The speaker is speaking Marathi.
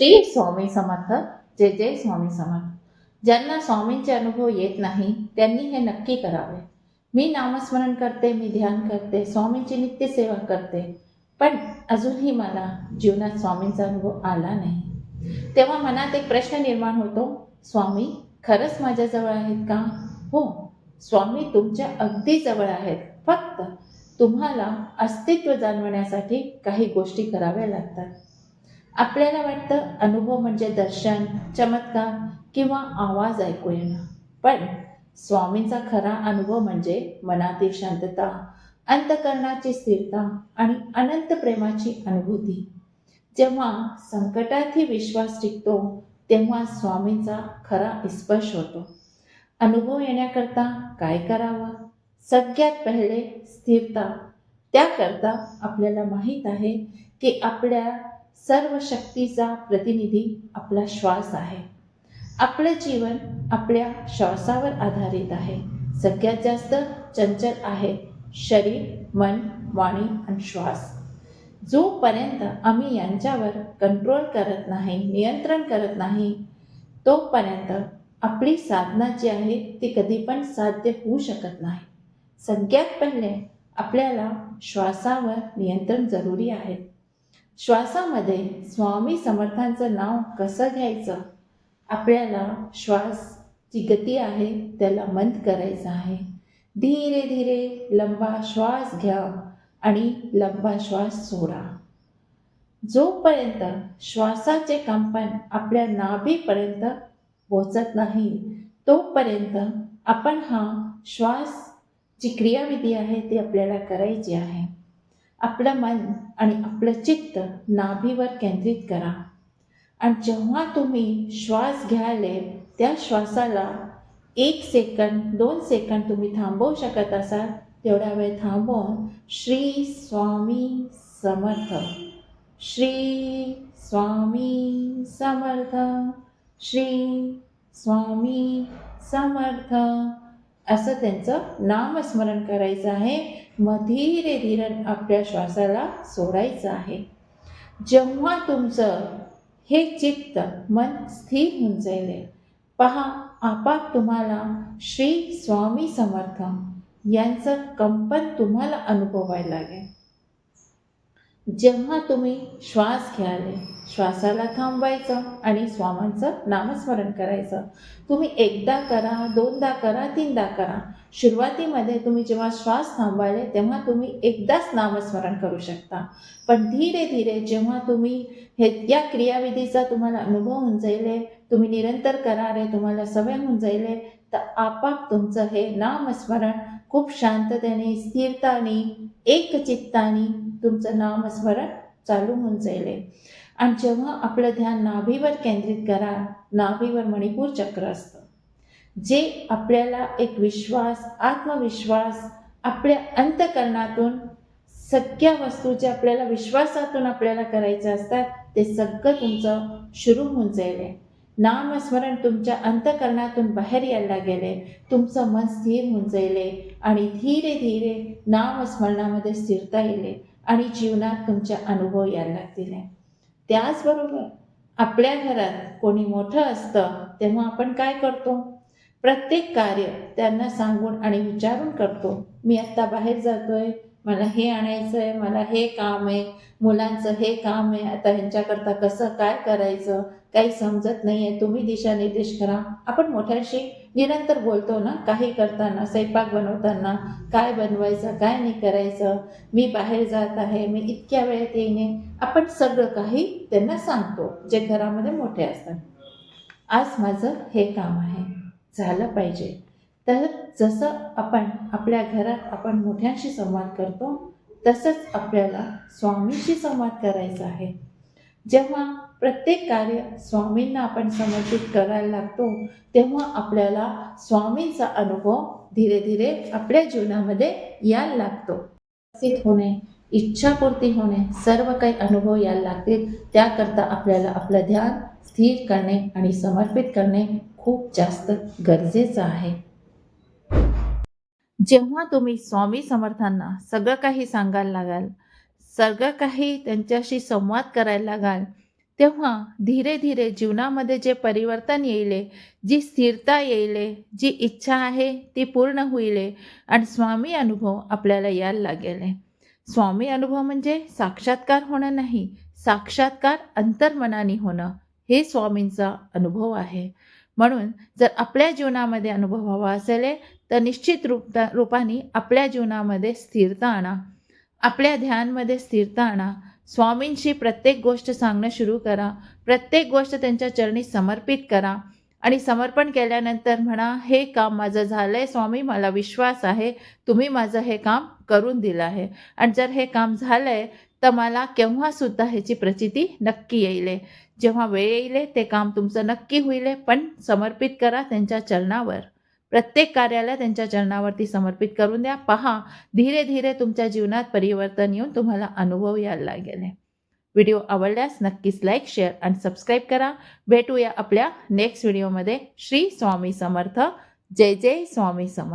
श्री स्वामी समर्थ जय जय स्वामी समर्थ. ज्यांना स्वामींचे अनुभव येत नाही त्यांनी हे नक्की करावे. मी नामस्मरण करते मी ध्यान करते स्वामींची नित्यसेवा करते. पण अजूनही मला जीवनात स्वामींचा अनुभव आला नाही. तेव्हा मनात एक प्रश्न निर्माण होतो स्वामी खरंच माझ्याजवळ आहेत का? हो स्वामी तुमच्या अगदी जवळ आहेत. फक्त तुम्हाला अस्तित्व जाणवण्यासाठी काही गोष्टी कराव्या लागतात. आपल्याला वाटतं अनुभव म्हणजे दर्शन चमत्कार किंवा आवाज ऐकू येणं. पण स्वामींचा खरा अनुभव म्हणजे मनातील शांतता अंतकरणाची स्थिरता आणि अनंत प्रेमाची अनुभूती. जेव्हा संकटातही विश्वास टिकतो तेव्हा स्वामींचा खरा स्पर्श होतो. अनुभव येण्याकरता काय करावं? सगळ्यात पहिले स्थिरता. त्याकरता आपल्याला माहीत आहे की आपल्या सर्व शक्तीचा प्रतिनिधी आपला श्वास आहे. आपलं जीवन आपल्या श्वासावर आधारित आहे. सगळ्यात जास्त चंचल आहे शरीर मन वाणी आणि श्वास. जोपर्यंत आम्ही यांच्यावर कंट्रोल करत नाही नियंत्रण करत नाही तोपर्यंत आपली साधना जी आहे ती कधी पण साध्य होऊ शकत नाही. सगळ्यात पहिले आपल्याला श्वासावर नियंत्रण जरुरी आहे. श्वासामध्ये स्वामी समर्थांचं नाव कसं घ्यायचं? आपल्याला श्वास जी गती आहे त्याला मंद करायचं आहे. धीरे धीरे लंबा श्वास घ्या आणि लंबा श्वास सोडा. जोपर्यंत श्वासाचे कंपन आपल्या नाभीपर्यंत पोचत नाही तोपर्यंत आपण हा श्वास जी क्रियाविधी आहे ती आपल्याला करायची आहे. आपलं मन आणि आपलं चित्त नाभीवर केंद्रित करा. आणि जेव्हा तुम्ही श्वास घ्यायले त्या श्वासाला एक सेकंद दोन सेकंद तुम्ही थांबवू शकत असाल तेवढा वेळ थांबवून श्री स्वामी समर्थ. श्री स्वामी समर्थ. श्री स्वामी समर्थ. असं त्यांचं नामस्मरण करायचं आहे. मग धीरे धीरे आपल्या श्वासाला सोडायचं आहे. जेव्हा तुमचं हे चित्त मन स्थिर होऊन जाईल पहा आपाप तुम्हाला श्री स्वामी समर्थ यांचं कंपन तुम्हाला अनुभवायला लागेल. जेव्हा तुम्ही श्वास घ्याले श्वासाला थांबवायचं आणि स्वामांचं नामस्मरण करायचं तुम्ही एकदा करा दोनदा करा तीनदा करा सुरुवातीमध्ये तुम्ही जेव्हा श्वास थांबवायले तेव्हा तुम्ही एकदाच नामस्मरण करू शकता. पण धीरे धीरे जेव्हा तुम्ही हे या क्रियाविधीचा तुम्हाला अनुभव होऊन जाईल तुम्ही निरंतर करारे तुम्हाला सवय होऊन जाईल तर आपाप तुमचं हे नामस्मरण खूप शांततेने स्थिरताने एकचित्ताने तुमचं नामस्मरण चालू होऊन जाईल. आणि जेव्हा आपलं ध्यान नाभीवर केंद्रित करा नाभीवर मणिपूर चक्र असतं. जे आपल्याला एक विश्वास आत्मविश्वास आपल्या अंतकरणातून सगळ्या वस्तू जे आपल्याला विश्वासातून आपल्याला करायचं असतात ते सगळं तुमचं सुरू होऊन जाईल. नामस्मरण तुमच्या अंतकरणातून बाहेर यायला गेले तुमचं मन स्थिर होऊन जाईल आणि धीरे धीरे नामस्मरणामध्ये स्थिरता येईल आणि जीवनात तुमच्या अनुभव यायला लागतील. त्याचबरोबर आपल्या घरात कोणी मोठं असतं तेव्हा आपण काय करतो? प्रत्येक कार्य त्यांना सांगून आणि विचारून करतो मी आत्ता बाहेर जातोय मला हे आणायचं आहे मला हे काम आहे मुलांचं हे काम आहे आता ह्यांच्याकरता कसं काय करायचं काही समजत नाही आहे तुम्ही दिशानिर्देश करा. आपण मोठ्याशी निरंतर बोलतो ना काही करताना स्वयंपाक बनवताना काय बनवायचं काय नाही करायचं मी बाहेर जात आहे मी इतक्या वेळेत येईने. आपण सगळं काही त्यांना सांगतो जे घरामध्ये मोठे असतात. आज माझं हे काम आहे. झालं पाहिजे. तर जसं आपण आपल्या घरात आपण मोठ्यांशी संवाद करतो तसंच आपल्याला स्वामींशी संवाद करायचा आहे. जेव्हा प्रत्येक कार्य स्वामींना आपण समर्पित करायला लागतो तेव्हा आपल्याला स्वामींचा अनुभव धीरे धीरे आपल्या जीवनामध्ये यायला लागतो. विकसित होणे इच्छापूर्ती होणे सर्व काही अनुभव यायला लागतील. त्याकरता आपल्याला आपलं ध्यान स्थिर करणे आणि समर्पित करणे खूप जास्त गरजेचं आहे. जेव्हा तुम्ही स्वामी समर्थांना सगळं काही सांगायला लागाल सगळं काही त्यांच्याशी संवाद करायला लागाल तेव्हा धीरे धीरे जीवनामध्ये जे परिवर्तन येईल जी स्थिरता येईल जी इच्छा आहे ती पूर्ण होईल आणि स्वामी अनुभव आपल्याला यायला लागेल. स्वामी अनुभव म्हणजे साक्षात्कार होणं नाही साक्षात्कार अंतर्मनाने होणं. हे स्वामींचा अनुभव आहे. म्हणून जर आपल्या जीवनामध्ये अनुभव हवा असेल तर निश्चित रूप रूपाने आपल्या जीवनामध्ये स्थिरता आणा. आपल्या ध्यानमध्ये स्थिरता आणा. स्वामींशी प्रत्येक गोष्ट सांगणं सुरू करा. प्रत्येक गोष्ट त्यांच्या चरणी समर्पित करा. आणि समर्पण केल्यानंतर म्हणा हे काम माझं झालं आहे स्वामी मला विश्वास आहे. तुम्ही माझं हे काम करून दिलं आहे. आणि जर हे काम झालं आहे तर मला केव्हासुद्धा ह्याची प्रचिती नक्की येईल. जेव्हा वेळ येईल ते काम तुमचं नक्की होईल पण समर्पित करा त्यांच्या चरणावर प्रत्येक कार्याला त्यांच्या चरणावरती समर्पित करून द्या. पहा धीरे धीरे तुमच्या जीवनात परिवर्तन येऊन तुम्हाला अनुभव यायला लागेल. व्हिडिओ आवडल्यास नक्कीच लाईक शेअर आणि सबस्क्राईब करा. भेटूया आपल्या नेक्स्ट व्हिडिओमध्ये. श्री स्वामी समर्थ. जय जय स्वामी समर्थ.